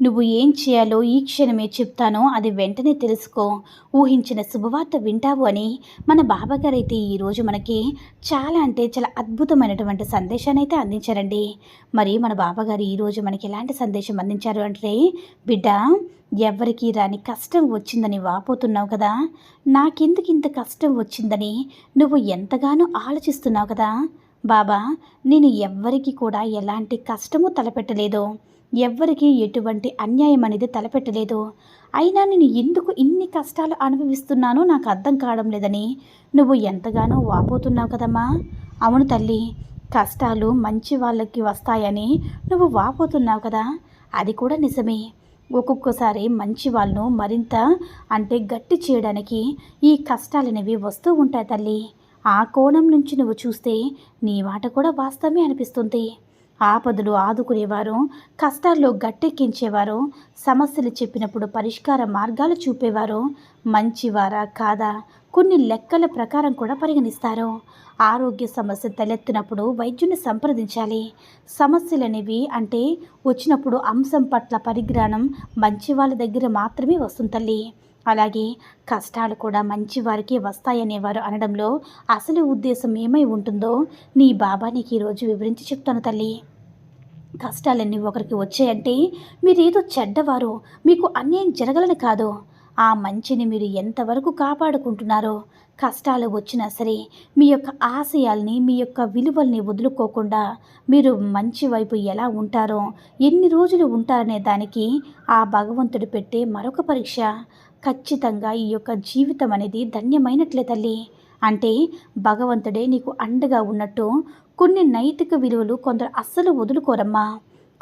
నువ్వు ఏం చేయాలో ఈ క్షణమే చెప్తానో అది వెంటనే తెలుసుకో. ఊహించిన శుభవార్త వింటావు అని మన బాబాగారు అయితే ఈరోజు మనకి చాలా అంటే చాలా అద్భుతమైనటువంటి సందేశాన్ని అయితే అందించారండి. మరి మన బాబాగారు ఈరోజు మనకి ఎలాంటి సందేశం అందించారు అంటే బిడ్డ ఎవరికి రాని కష్టం వచ్చిందని వాపోతున్నావు కదా. నాకెందుకు ఇంత కష్టం వచ్చిందని నువ్వు ఎంతగానో ఆలోచిస్తున్నావు కదా. బాబా నేను ఎవ్వరికి కూడా ఎలాంటి కష్టము తలపెట్టలేదు. ఎవ్వరికీ ఎటువంటి అన్యాయం అనేది తలపెట్టలేదు. అయినా నేను ఎందుకు ఇన్ని కష్టాలు అనుభవిస్తున్నానో నాకు అర్థం కావడం లేదని నువ్వు ఎంతగానో వాపోతున్నావు కదమ్మా. అవును తల్లి కష్టాలు మంచి వాళ్ళకి వస్తాయని నువ్వు వాపోతున్నావు కదా. అది కూడా నిజమే. ఒక్కొక్కసారి మంచి వాళ్ళను మరింత అంటే గట్టి చేయడానికి ఈ కష్టాలనేవి వస్తూ ఉంటాయి తల్లి. ఆ కోణం నుంచి నువ్వు చూస్తే నీ వాట కూడా వాస్తవమే అనిపిస్తుంది. ఆపదలు ఆదుకునేవారు కష్టాల్లో గట్టెక్కించేవారు సమస్యలు చెప్పినప్పుడు పరిష్కార మార్గాలు చూపేవారు. మంచివారా కాదా? కొన్ని లెక్కల ప్రకారం కూడా పరిగణిస్తారు. ఆరోగ్య సమస్య తలెత్తినప్పుడు వైద్యుని సంప్రదించాలి. సమస్యలు అనేవి అంటే వచ్చినప్పుడు అంశం పట్ల పరిజ్ఞానం మంచి వాళ్ళ దగ్గర మాత్రమే వస్తుంది తల్లి. అలాగే కష్టాలు కూడా మంచి వారికి వస్తాయనేవారు అనడంలో అసలు ఉద్దేశం ఏమై ఉంటుందో నీ బాబా నీకు ఈరోజు వివరించి చెప్తాను తల్లి. కష్టాలన్నీ ఒకరికి వచ్చాయంటే మీరేదో చెడ్డవారు మీకు అన్యాయం జరగలని కాదు. ఆ మంచిని మీరు ఎంతవరకు కాపాడుకుంటున్నారో కష్టాలు వచ్చినా సరే మీ యొక్క ఆశయాల్ని మీ యొక్క విలువల్ని వదులుకోకుండా మీరు మంచి వైపు ఎలా ఉంటారో ఎన్ని రోజులు ఉంటారనే దానికి ఆ భగవంతుడు పెట్టే మరొక పరీక్ష. ఖచ్చితంగా ఈ యొక్క జీవితం అనేది ధన్యమైనట్లే తల్లి. అంటే భగవంతుడే నీకు అండగా ఉన్నట్టు కొన్ని నైతిక విలువలు కొందరు అస్సలు వదులుకోరమ్మా.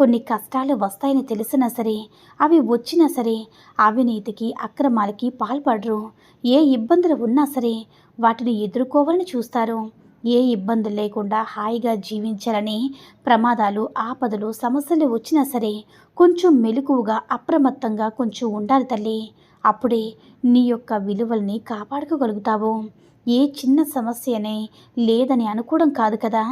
కొన్ని కష్టాలు వస్తాయని తెలిసినా సరే అవి వచ్చినా సరే అవినీతికి అక్రమాలకి పాల్పడరు. ఏ ఇబ్బందులు ఉన్నా సరే వాటిని ఎదుర్కోవాలని చూస్తారు. ఏ ఇబ్బందులు లేకుండా హాయిగా జీవించాలని ప్రమాదాలు ఆపదలు సమస్యలు వచ్చినా సరే కొంచెం మెలకువగా అప్రమత్తంగా కొంచెం ఉండాలి తల్లి. అప్పుడే నీ యొక్క విలువల్ని కాపాడుకోగలుగుతావు. ఏ చిన్న సమస్యనే లేదని అనుకోవడం కాదు కదా.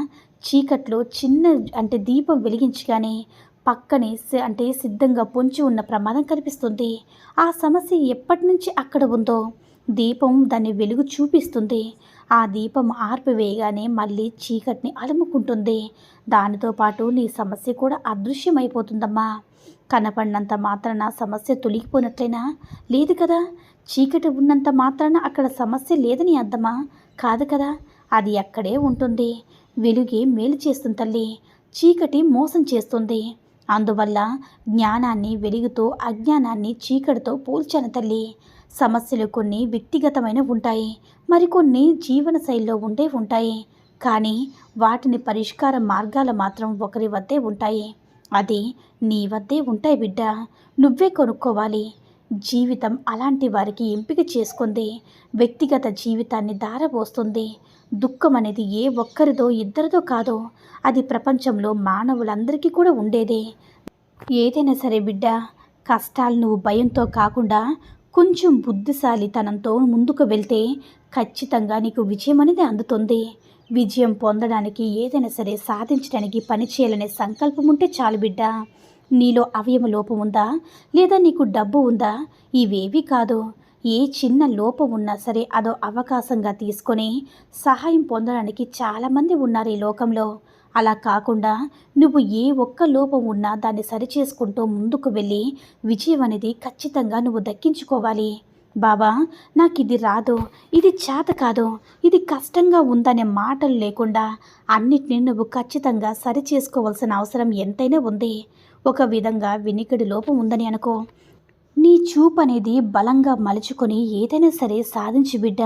చీకట్లో చిన్న అంటే దీపం వెలిగించగానే పక్కనే అంటే సిద్ధంగా పొంచి ఉన్న ప్రమాదం కనిపిస్తుంది. ఆ సమస్య ఎప్పటి నుంచి అక్కడ ఉందో దీపం దాని వెలుగు చూపిస్తుంది. ఆ దీపం ఆర్పివేయగానే మళ్ళీ చీకటిని అలుముకుంటుంది. దానితో పాటు నీ సమస్య కూడా అదృశ్యమైపోతుందమ్మా. కనపడినంత మాత్రాన సమస్య తొలగిపోయినట్లయినా లేదు కదా? చీకటి ఉన్నంత మాత్రాన అక్కడ సమస్య లేదని అర్థమా? కాదు కదా? అది అక్కడే ఉంటుంది. వెలుగే మేలు చేస్తుంది తల్లి. చీకటి మోసం చేస్తుంది. అందువల్ల జ్ఞానాన్ని వెలుగుతో అజ్ఞానాన్ని చీకటితో పోల్చాను తల్లి. సమస్యలు కొన్ని వ్యక్తిగతమైన ఉంటాయి. మరికొన్ని జీవన శైలిలో ఉండే ఉంటాయి. కానీ వాటిని పరిష్కార మార్గాలు మాత్రం ఒకరి వద్దే ఉంటాయి. అది నీ వద్దే ఉంటాయి బిడ్డ. నువ్వే కొనుక్కోవాలి. జీవితం అలాంటి వారికి ఎంపిక చేసుకుంది. వ్యక్తిగత జీవితాన్ని దారపోస్తుంది దుఃఖం అనేది ఏ ఒక్కరిదో ఇద్దరిదో కాదో అది ప్రపంచంలో మానవులందరికీ కూడా ఉండేదే. ఏదైనా సరే బిడ్డ కష్టాలు నువ్వు భయంతో కాకుండా కొంచెం బుద్ధిశాలితనంతో ముందుకు వెళ్తే ఖచ్చితంగా నీకు విజయం అనేది అందుతుంది. విజయం పొందడానికి ఏదైనా సరే సాధించడానికి పని చేయాలనే సంకల్పం ఉంటే చాలు బిడ్డ. నీలో అవయవ లోపం ఉందా? లేదా నీకు డబ్బు ఉందా? ఇవేవి కాదు. ఏ చిన్న లోపం ఉన్నా సరే అదో అవకాశంగా తీసుకొని సహాయం పొందడానికి చాలామంది ఉన్నారు ఈ లోకంలో. అలా కాకుండా నువ్వు ఏ ఒక్క లోపం ఉన్నా దాన్ని సరిచేసుకుంటూ ముందుకు వెళ్ళి విజయం అనేది ఖచ్చితంగా నువ్వు దక్కించుకోవాలి. బాబా నాకు ఇది రాదు ఇది చేత కాదు ఇది కష్టంగా ఉందనే మాటలు లేకుండా అన్నిటినీ నువ్వు ఖచ్చితంగా సరి చేసుకోవాల్సిన అవసరం ఎంతైనా ఉంది. ఒక విధంగా వినికిడి లోపం ఉందని అనుకో. నీ చూపు అనేది బలంగా మలుచుకొని ఏదైనా సరే సాధించి బిడ్డ.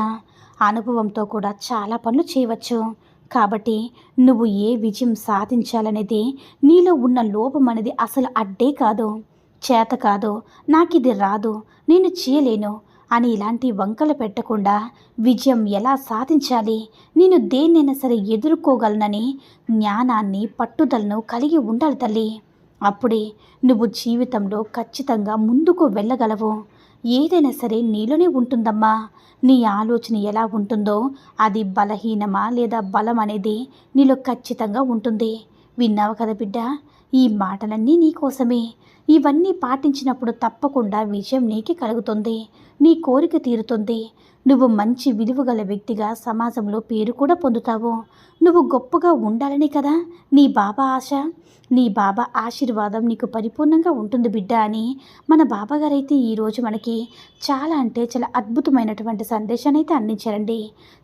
అనుభవంతో కూడా చాలా పనులు చేయవచ్చు. కాబట్టి నువ్వు ఏ విజయం సాధించాలనేది నీలో ఉన్న లోపం అనేది అసలు అడ్డే కాదు. చేత కాదు నాకు ఇది రాదు నేను చేయలేను అని ఇలాంటి వంకలు పెట్టకుండా విజయం ఎలా సాధించాలి నేను దేన్నైనా సరే ఎదుర్కోగలనని జ్ఞానాన్ని పట్టుదలను కలిగి ఉండాలి తల్లి. అప్పుడే నువ్వు జీవితంలో ఖచ్చితంగా ముందుకు వెళ్ళగలవు. ఏదైనా సరే నీలోనే ఉంటుందమ్మా. నీ ఆలోచన ఎలా ఉంటుందో అది బలహీనమా లేదా బలం అనేది నీలో ఖచ్చితంగా ఉంటుంది. విన్నావు కదా బిడ్డ? ఈ మాటలన్నీ నీకోసమే ఇవన్నీ పాటించినప్పుడు తప్పకుండా విజయం నీకే కలుగుతుంది. నీ కోరిక తీరుతుంది. నువ్వు మంచి విలువగల వ్యక్తిగా సమాజంలో పేరు కూడా పొందుతావు. నువ్వు గొప్పగా ఉండాలని కదా నీ బాబా ఆశ? నీ బాబా ఆశీర్వాదం నీకు పరిపూర్ణంగా ఉంటుంది బిడ్డ అని మన బాబాగారైతే ఈరోజు మనకి చాలా అంటే చాలా అద్భుతమైనటువంటి సందేశాన్ని అయితే అందించారండి.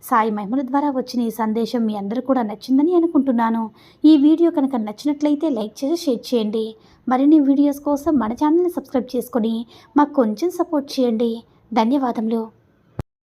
సాయి మహిమల ద్వారా వచ్చిన ఈ సందేశం మీ అందరూ కూడా నచ్చిందని అనుకుంటున్నాను. ఈ వీడియో కనుక నచ్చినట్లయితే లైక్ చేసి షేర్ చేయండి. మరిన్ని వీడియోస్ కోసం మన ఛానల్ని సబ్స్క్రైబ్ చేసుకొని మాకు కొంచెం సపోర్ట్ చేయండి. ధన్యవాదములు.